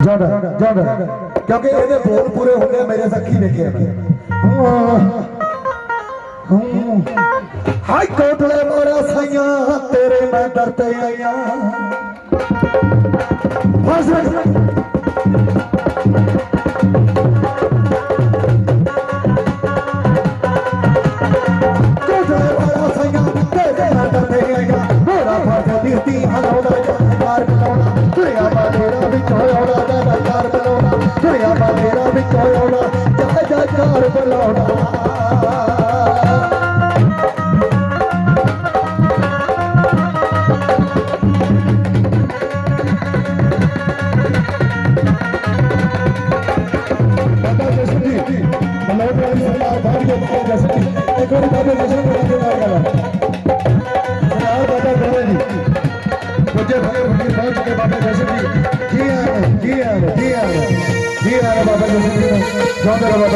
ਜ਼ਿਆਦਾ ਜ਼ਿਆਦਾ ਕਿਉਂਕਿ ਇਹਦੇ ਬੋਲ ਪੂਰੇ ਹੁੰਦੇ ਆ, ਮੇਰੇ ਸੱਖੀ ਨੇ ਮੈਂ। ਹੂੰ ਹਾਈ ਕੋਟਲੇ ਮੋਰਾ ਸਈਆਂ ਤੇਰੇ ਮੈਂ ਦਰ ਤੇ ਆਈਆਂ। ਫਸ Jangan,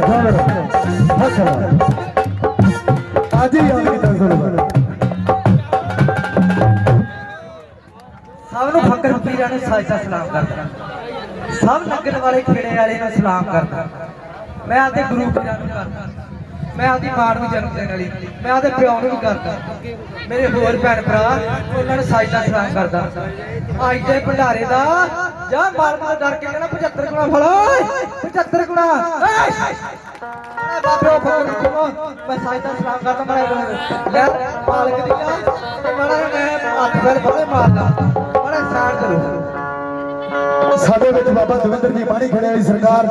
jangan, jangan. Hak. Aji yang. ਸਭ ਨੂੰ ਫਕਰ ਫਕੀਰਾਂ ਨੂੰ ਸਾਜਦਾ ਸਲਾਮ ਕਰਦਾ। ਸਭ ਲੱਗਣ ਵਾਲੇ ਖੇੜੇ ਵਾਲੇ ਨੂੰ ਸਲਾਮ ਕਰਦਾ। ਮੈਂ ਆਪਦੇ ਗੁਰੂ ਪੀਰਾਂ ਨੂੰ ਕਰਦਾ। ਮੈਂ ਆਪਦੀ ਮਾਂ ਨੂੰ ਜਨਮ ਦੇਣ ਵਾਲੀ। ਮੈਂ ਆਪਦੇ ਪਿਓ ਨੂੰ ਵੀ ਕਰਦਾ। ਮੇਰੇ ਹੋਰ ਭੈਣ ਭਰਾ, ਉਹਨਾਂ ਨੂੰ ਸਾਜਦਾ ਸਲਾਮ ਕਰਦਾ। ਅੱਜ ਦੇ ਭੰਡਾਰੇ ਦਾ ਜਾਂ ਮਾਰ ਮਾਰ ਡਰ ਕੇ ਕਹਿੰਦਾ 75 ਗੁਣਾ ਫੜੋ। 75 ਗੁਣਾ। ਬਾਬੇ ਉਹ ਫਕਰ ਫਕੀਰੋ ਮੈਂ ਸਾਜਦਾ ਸਲਾਮ ਕਰਦਾ ਮੈਂ ਲੈ, ਮਾਲਕ ਦੀਆਂ। ਤੇ ਮਾੜਾ ਜਿਹਾ ਮੈਂ ਹੱਥ ਪੈਰ ਫੜੇ ਮਾਰਦਾ ਬੜਾ ਸਾੜ ਕਰੋ ਸਾਡੇ ਵਿੱਚ ਬਾਬਾ ਦਵਿੰਦਰ ਜੀ ਮਾਣੀ ਖੜੇ ਵਾਲੀ ਸਰਕਾਰ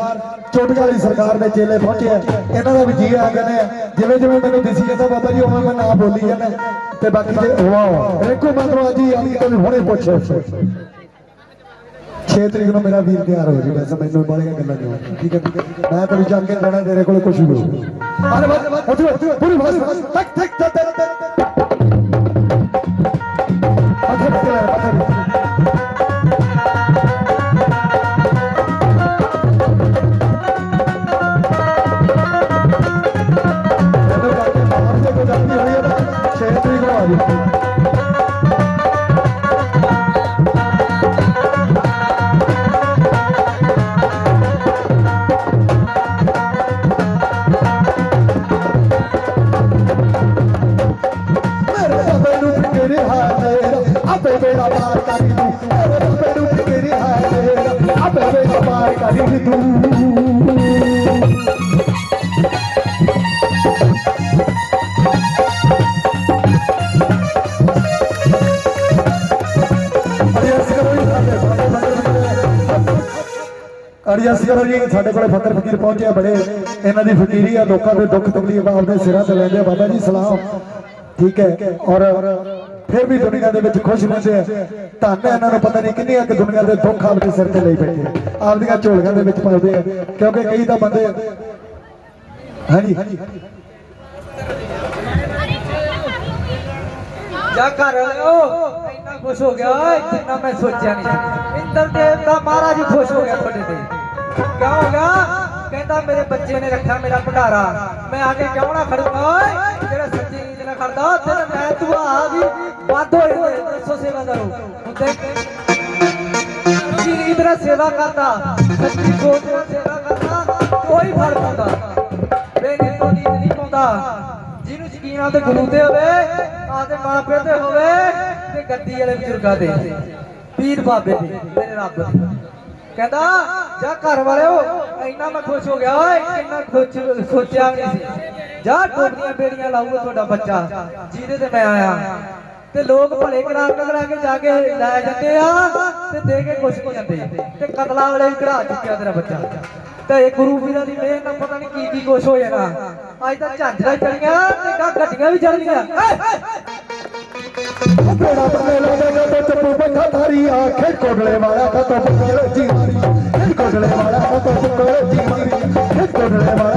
ਚੋਟੀਆਂ ਵਾਲੀ ਸਰਕਾਰ ਦੇ ਚੇਲੇ ਪਹੁੰਚੇ ਆ ਇਹਨਾਂ ਦਾ ਵੀ ਜੀ ਆ ਗਏ ਨੇ ਜਿਵੇਂ ਜਿਵੇਂ ਮੈਨੂੰ ਦਿਸੀ ਜਾਂਦਾ ਬਾਬਾ ਜੀ ਉਵੇਂ ਮੈਂ ਨਾਂ ਬੋਲੀ ਜਾਂਦਾ ਤੇ ਬਾਕੀ ਤੇ ਵਾਹ ਰੇਕੋ ਮੰਦਰੋ ਜੀ ਆਲੀ ਤੋਂ ਹੁਣੇ ਪੁੱਛੋ 6 ਤਰੀਕ ਨੂੰ ਮੇਰਾ ਵੀਰ ਤਿਆਰ ਹੋ ਜੀ ਵੈਸੇ ਮੈਨੂੰ ਬਾਲੀਆਂ ਗੱਲਾਂ ਨਹੀਂ ਠੀਕ ਹੈ ਮੈਂ ਤੈਨੂੰ ਜਾ ਕੇ ਲੈਣਾ ਤੇਰੇ ਕੋਲ ਕੁਝ ਵੀ ਅਰੇ ਬਸ ਉੱਠ ਪੂਰੀ ਬਸ ਤੱਕ ਤੱਕ ਤੱਕ ਆਪੇ ਮੇਰਾ ਪਾਰ ਕਰੀ। ਤੂੰ ਮੇਰੇ ਬਾਬੇ ਨੂੰ ਫਿਕਰ ਹੈ ਮੇਰਾ ਆਪੇ ਮੇਰਾ ਪਾਰ ਕਰੀ ਤੂੰ ਅੜੀਅਸ ਕਰੋ ਜੀ, ਸਾਡੇ ਸਾਡੇ ਕੋਲੇ ਫਕਰ ਫਕੀਰ ਪਹੁੰਚਿਆ ਬੜੇ। ਇਹਨਾਂ ਦੀ ਫਕੀਰੀ ਆ, ਲੋਕਾਂ ਦੇ ਦੁੱਖ ਤਕਲੀਫ ਆਪਦੇ ਸਿਰਾਂ ਤੇ ਲੈਂਦੇ ਆ। ਬਾਬਾ ਜੀ, ਸਲਾਮ। ਠੀਕ ਹੈ। ਔਰ ਫਿਰ ਵੀ ਦੁਨੀਆ ਦੇ ਵਿੱਚ ਖੁਸ਼ ਰਹਿੰਦੇ ਆ। ਧੰਨ ਹੈ ਇਹਨਾਂ ਨੂੰ ਪਤਾ ਨਹੀਂ ਕਿੰਨੀਆਂ ਕਿ ਦੁਨੀਆ ਦੇ ਦੁੱਖ ਆਪਦੇ ਸਿਰ ਤੇ ਲਈ ਬੈਠੇ ਆਪਦੀਆਂ ਝੋਲੀਆਂ ਦੇ ਵਿੱਚ ਪਾਉਂਦੇ ਆ। ਕਿਉਂਕਿ ਕਈ ਤਾਂ ਬੰਦੇ ਹਾਂਜੀ। ਜਾ ਘਰ ਵਾਲਿਓ, ਇੰਨਾ ਖੁਸ਼ ਹੋ ਗਿਆ ਜਿੰਨਾ ਮੈਂ ਸੋਚਿਆ ਨਹੀਂ। ਸੀ ਇੰਦਰ ਦੇਵਤਾ ਮਹਾਰਾਜ ਖੁਸ਼ ਹੋ ਗਿਆ ਤੁਹਾਡੇ ਤੇ। ਕਿਉਂ ਹੋ ਗਿਆ? ਕਹਿੰਦਾ ਮੇਰੇ ਬੱਚੇ ਨੇ ਰੱਖਿਆ ਮੇਰਾ ਭੰਡਾਰਾ। ਮੈਂ ਆ ਕੇ ਕਿਉਂ ਨਾ ਖੜੂਗਾ ਜਿਹੜਾ ਸੱਚੀ ਨੀਤ ਨਾਲ ਖੜਦਾ ਤੇ ਮੈਂ ਤੂੰ ਆ ਗਈ। ਵੱਧ ਹੋਏ ਹੋਏ, ਦੱਸੋ ਸੇਵਾਦਾਰੋ ਹੁੰਦੇ ਸੱਚੀ ਨੀਤ ਨਾਲ ਸੇਵਾ ਕਰਦਾ। ਸੱਚੀ ਸੋਚ ਨਾਲ ਸੇਵਾ ਕਰਦਾ, ਕੋਈ ਫ਼ਰਕ ਹੁੰਦਾ ਬੇਨੀਤੋਂ ਨੀਤ ਨਹੀਂ ਪਾਉਂਦਾ। ਜਿਹਨੂੰ ਯਕੀਨ ਤੇ ਗੁਰੂ ਤੇ ਹੋਵੇ ਆਦੇ ਮਾਪੇ ਤੇ ਹੋਵੇ, ਤੇ ਗੱਦੀ ਵਾਲੇ ਬਜ਼ੁਰਗਾਂ ਦੇ ਪੀਰ ਬਾਬੇ ਦੇ ਮੇਰੇ ਰੱਬ ਦੇ ਕਹਿੰਦਾ, ਜਾ ਘਰ ਵਾਲਿਓ ਇੰਨਾ ਮੈਂ ਖੁਸ਼ ਹੋ ਗਿਆ, ਓਏ ਕਿੰਨਾ ਖੁਸ਼ ਸੋਚਿਆ ਨਹੀਂ ਸੀ। ਜਾ ਟੋਪੀਆਂ ਬੇੜੀਆਂ ਲਾਊਗਾ ਤੁਹਾਡਾ ਬੱਚਾ, ਜਿਹਦੇ ਤੇ ਮੈਂ ਆਇਆ। ਤੇ ਲੋਕ ਭਲੇ ਕਰਾ ਕਰਾ ਕੇ ਜਾ ਕੇ ਲੈ ਜਾਂਦੇ ਆ ਤੇ ਦੇ ਕੇ ਕੁਛ ਨਹੀਂ ਜਾਂਦੇ। ਤੇ ਕਤਲਾ ਵਾਲੇ ਵੀ ਚੁੱਕਿਆ ਤੇਰਾ ਬੱਚਾ। ਤੇ ਇਹ ਗੁਰੂ ਵੀਰਾਂ ਦੀ ਮਿਹਰ ਨਾਲ ਪਤਾ ਨਹੀਂ ਕੀ ਕੀ ਕੁਛ ਹੋ ਜਾਣਾ। ਅੱਜ ਤਾਂ ਝਾਂਜਰਾਂ ਚੜੀਆਂ ਤੇ ਗਾ ਗੱਡੀਆਂ ਵੀ ਚੜੀਆਂ ਬੇੜਾ ਬੱਲੇ ਲੋਗੇ ਤੇ ਚੱਪੂ ਪੱਖਾ ਧਾਰੀ, ਆਖੇ ਕੋਡਲੇ ਵਾਲਾ ਖਤੋ ਪੁੱਕਲ ਜੀ ਕੋਡਲੇ ਵਾਲਾ ਖਤੋ ਪੁੱਕਲ ਜੀ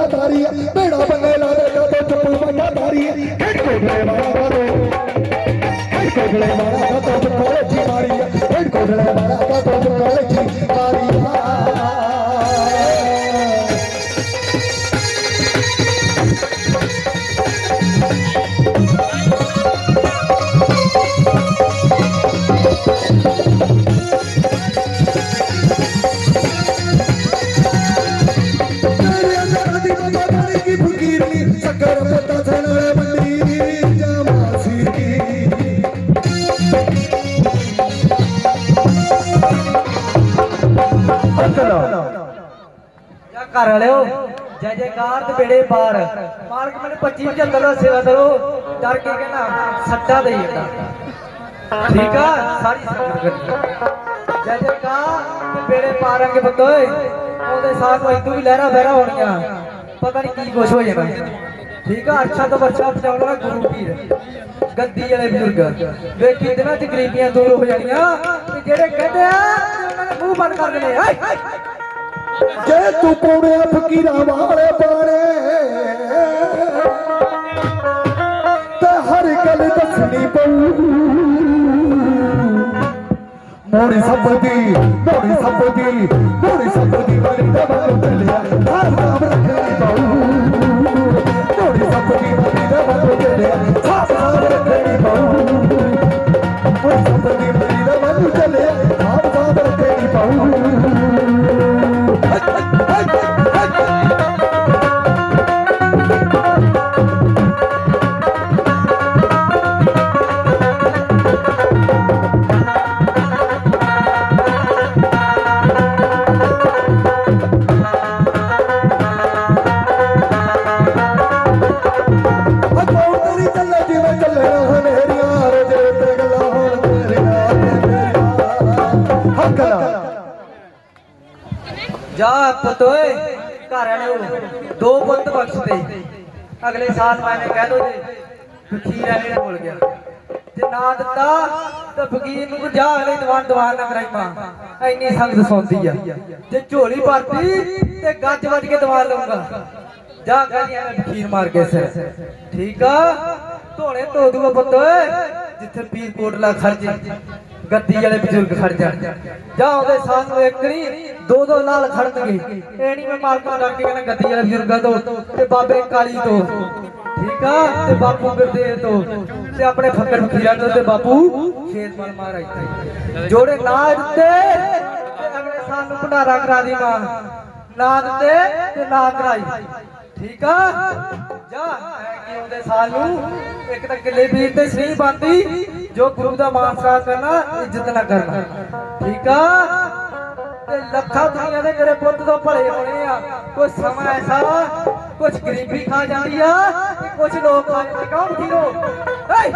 ਬੰਗਾ ਧਾਰੀ ਭੇੜਾ ਬੰਗੇ ਲਾ ਦੇ ਕਾਤੋ ਚੱਪੂ ਬੰਗਾ ਧਾਰੀ ਖੇਡ ਕੋਠਲੇ ਮਾਰਾ ਬਾਦੋ ਖੇਡ ਕੋਠਲੇ ਮਾਰਾ ਕਾਤੋ ਚੱਪੂ ਜੀ ਮਾਰੀ ਖੇਡ ਕੋਠਲੇ ਮਾਰਾ। ਜੈ ਜੈਕਾਰ ਤੇ ਬੇੜੇ ਪਾਰ। ਮਾਲਕ ਮੈਨੂੰ 25 75 ਦਾ ਸੇਵਾ ਕਰੋ। ਡਰ ਕੇ ਕਹਿੰਦਾ, ਸੱਟਾ ਦੇ ਜਾਂਦਾ। ਠੀਕ ਆ? ਸਾਰੀ ਸੰਗਤ ਕਰੀ ਜੈ ਜੈਕਾਰ ਤੇ ਬੇੜੇ ਪਾਰਾਂਗੇ ਬੰਦੋਏ ਉਹਦੇ ਸਾਥ ਵਿੱਚ ਤੂੰ ਵੀ ਲਹਿਰਾ ਬਹਿਰਾ ਹੋਣੀਆਂ ਪਤਾ ਨਹੀਂ ਕੀ ਕੁਛ ਹੋ ਜਾਣਾ। ਠੀਕ ਆ? ਅੱਛਾ ਤੋਂ ਬੱਚਾ ਪਹੁੰਚਾਉਣਾ ਗੁਰੂ ਪੀਰ। ਗੱਦੀ ਵਾਲੇ ਬਜ਼ੁਰਗ। ਵੇਖੀ ਦਿਨਾਂ ਚ ਗਰੀਬੀਆਂ ਦੂਰ ਹੋ ਜਾਣੀਆਂ। ਤੇ ਜਿਹੜੇ ਕਹਿੰਦੇ ਆ, ਉਹਨਾਂ ਦੇ ਮੂੰਹ ਬੰਦ ਕਰ ਦੇਣੇ ਹਾਏ ਜੇ ਤੂੰ ਕੋੜਿਆ ਫਕੀਰਾਂ ਵਾਲੇ ਬਾਰੇ ਤੇ ਹਰ ਗੱਲ ਦੱਸਣੀ ਪਊ। ਮੋੜੀ ਸਭ ਦੀ ਮੋੜੀ ਸਭ ਦੀ ਮੋੜੀ ਸਭ ਦੀ ਬੜੀ ਦਬਾ ਚੱਲਿਆ ਨਾਮ ਰੱਖਣੀ ਪਊ। ਜਾ ਪੁੱਤ ਓਏ, ਘਰ ਵਾਲਿਓ ਦੋ ਪੁੱਤ ਬਖਸ਼ ਦੇ ਅਗਲੇ ਸਾਲ ਮੈਂ ਕਹਿ ਦੋ ਜੇ ਫਕੀਰ ਵਾਲੇ ਬੋਲ ਗਿਆ। ਜੇ ਨਾ ਦਿੱਤਾ, ਤਾਂ ਫਕੀਰ ਨੂੰ ਜਾ ਅਗਲੇ ਦੀਵਾਨ ਦੀਵਾਨ ਨਾ ਕਰਾਈ ਮਾਂ ਐਨੀ ਸੰਗਤ ਸੌਂਦੀ ਆ। ਜੇ ਝੋਲੀ ਭਰਤੀ ਤੇ ਗੱਜ ਵੱਜ ਕੇ ਦੀਵਾਨ ਲਊਂਗਾ। ਜਾ ਗਾਲੀਆਂ ਨਾਲ ਫਕੀਰ ਮਾਰ ਕੇ ਸਿਰ। ਠੀਕ ਆ? ਧੋਣੇ ਧੋ ਦੂਗਾ ਪੁੱਤ ਜਿੱਥੇ ਪੀਰ ਕੋਟਲਾ ਖਰਜੇ ਗੱਦੀ ਵਾਲੇ ਬਜ਼ੁਰਗ ਖੜ ਜਾਣ। ਜਾਂ ਉਹਦੇ ਸਾਨੂੰ ਇੱਕ ਨਹੀਂ, ਦੋ ਦੋ ਨਾਲ ਖੜਨਗੇ। ਇਹ ਨਹੀਂ ਮੈਂ ਮਾਲਕਾਂ ਡਾਕ ਕੇ ਕਹਿੰਦਾ ਗੱਦੀ ਵਾਲੇ ਬਜ਼ੁਰਗਾਂ ਤੋਂ ਤੇ ਬਾਬੇ ਕਾਲੀ ਤੋਂ। ਠੀਕ ਆ? ਤੇ ਬਾਪੂ ਗੁਰਦੇਵ ਤੋਂ। ਤੇ ਆਪਣੇ ਫੱਕਰ ਫਕੀਰਾਂ ਤੋਂ ਤੇ ਬਾਪੂ ਖੇਤਮਲ ਮਹਾਰਾਜ ਤੋਂ। ਜੋੜੇ ਨਾ ਤੇ ਅਗਲੇ ਸਾਲ ਨੂੰ ਭੰਡਾਰਾ ਕਰਾ ਦੀ ਮਾਂ। ਨਾ ਦਿੱਤੇ ਤੇ ਨਾ ਕਰਾਈ ਠੀਕ ਆ? ਜਾ ਕਿ ਉਹਦੇ ਸਾਲ ਨੂੰ ਇੱਕ ਤਾਂ ਕਿਲੇ ਵੀਰ ਤੇ ਸ੍ਰੀ ਬੰਦੀ ਜੋ ਗੁਰੂ ਦਾ ਮਾਨ ਸਤਿਕਾਰ ਕਰਨਾ, ਇੱਜ਼ਤ ਨਾ ਕਰਨਾ। ਠੀਕ ਆ? ਤੇ ਲੱਖਾਂ ਦੁਨੀਆ ਦੇ ਮੇਰੇ ਪੁੱਤ ਤੋਂ ਭਲੇ ਹੋਣੇ ਆ। ਕੋਈ ਸਮਾਂ ਐਸਾ ਕੁਝ ਗਰੀਬੀ ਖਾ ਜਾਂਦੀ ਆ ਤੇ ਕੁਝ ਲੋਕ ਖਾ ਜਾਂਦੇ, ਕੌਣ ਠੀਰੋ ਹੇ!